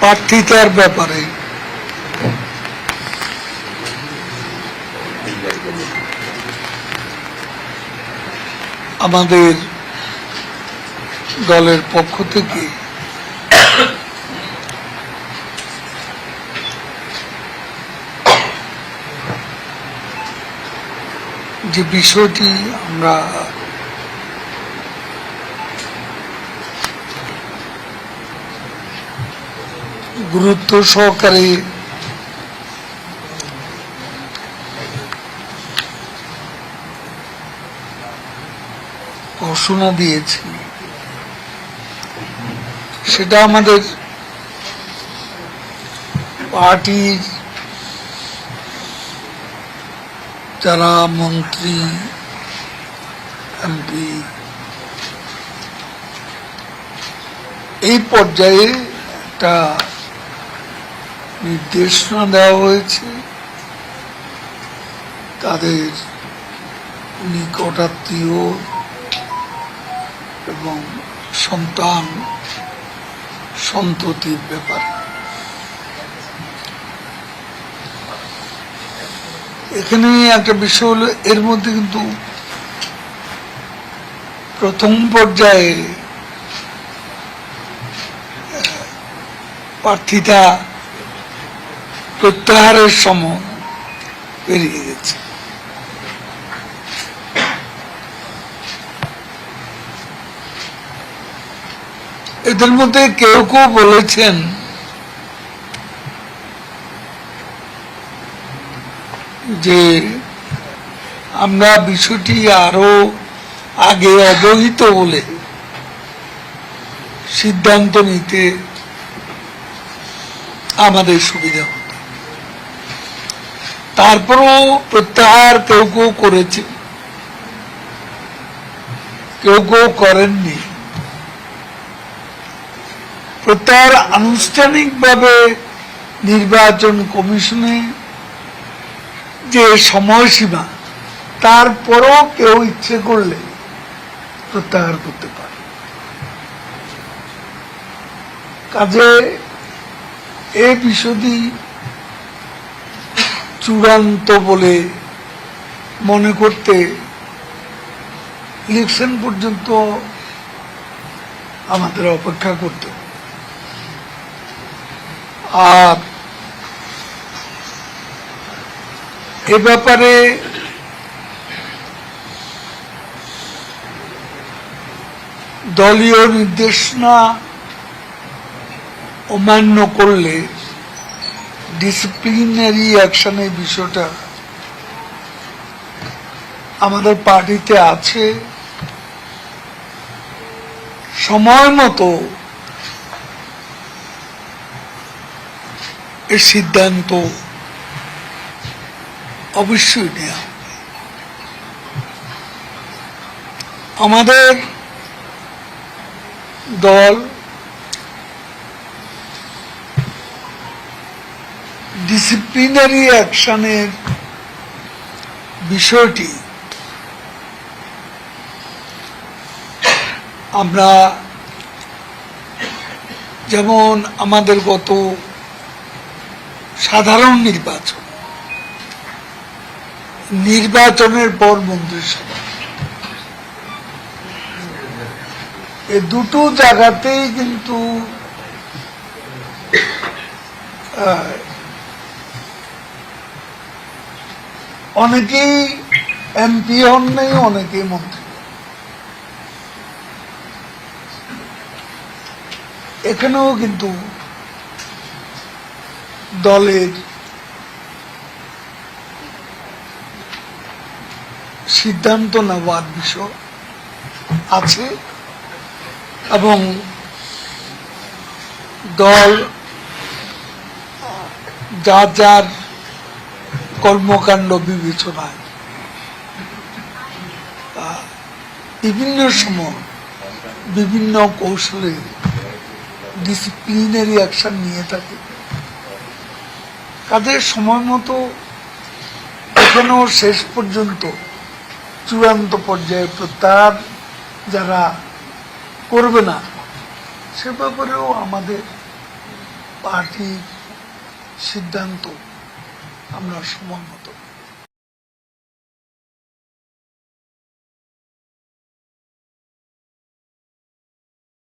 প্রার্থিতার ব্যাপারে। আমাদের দলের পক্ষ থেকে যে বিষয়টি আমরা গুরুত্ব সহকারে ঘোষণা দিয়েছি। সেটা আমাদের পার্টির যারা মন্ত্রী এমপি এই পর্যায়ে একটা নির্দেশনা দেওয়া হয়েছে। তাদের নিকটাত্মীয় এবং সন্তান সন্ততির ব্যাপারে। এখানে একটা বিষয় হলো এর মধ্যে কিন্তু প্রথম পর্যায়ে আহ, প্রার্থিতা প্রত্যাহারের সময় পেরিয়ে গেছে। এদের মধ্যে কেউ কেউ বলেছেন, যে আমরা বিষয়টি আরও আগে অবহিত বলে সিদ্ধান্ত নিতে আমাদের সুবিধা তারপরও প্রত্যাহার কেউ কেউ করেছে। কেউ কেউ করেননি। প্রত্যাহার আনুষ্ঠানিকভাবে নির্বাচন কমিশনে যে সময়সীমা, তারপরও কেউ ইচ্ছে করলে প্রত্যাহার করতে পারে। কাজে এই বিষয়টি চূড়ান্ত বলে মনে করতে ইলেকশন পর্যন্ত আমাদের অপেক্ষা করতে। আর এ ব্যাপারে দলীয় নির্দেশনা অমান্য করলে ডিসিপ্লিনারি অ্যাকশনের বিষয়টা আমাদের পার্টিতে আছে। সময় মতো এর সিদ্ধান্ত অবশ্যই নেওয়া আমাদের দল ডিসিপ্লিনারি অ্যাকশনের বিষয়টি আমরা যেমন আমাদের গত সাধারণ নির্বাচন, নির্বাচনের পর মন্ত্রিসভা এ দুটো জায়গাতেই কিন্তু অনেকেই এমপি হন নাই, অনেকেই মন্ত্রী। এখানেও কিন্তু দলের সিদ্ধান্ত নেওয়ার বিষয় আছে এবং দল যার যার কর্মকাণ্ড বিবেচনায়। বিভিন্ন সময় বিভিন্ন কৌশলে ডিসিপ্লিনারি অ্যাকশন নিয়ে থাকে। তাদের সময় মতো এখনও শেষ পর্যন্ত চূড়ান্ত পর্যায়ে প্রত্যাহার যারা করবে না, সে ব্যাপারেও আমাদের পার্টির সিদ্ধান্ত আমরা সময় মতো।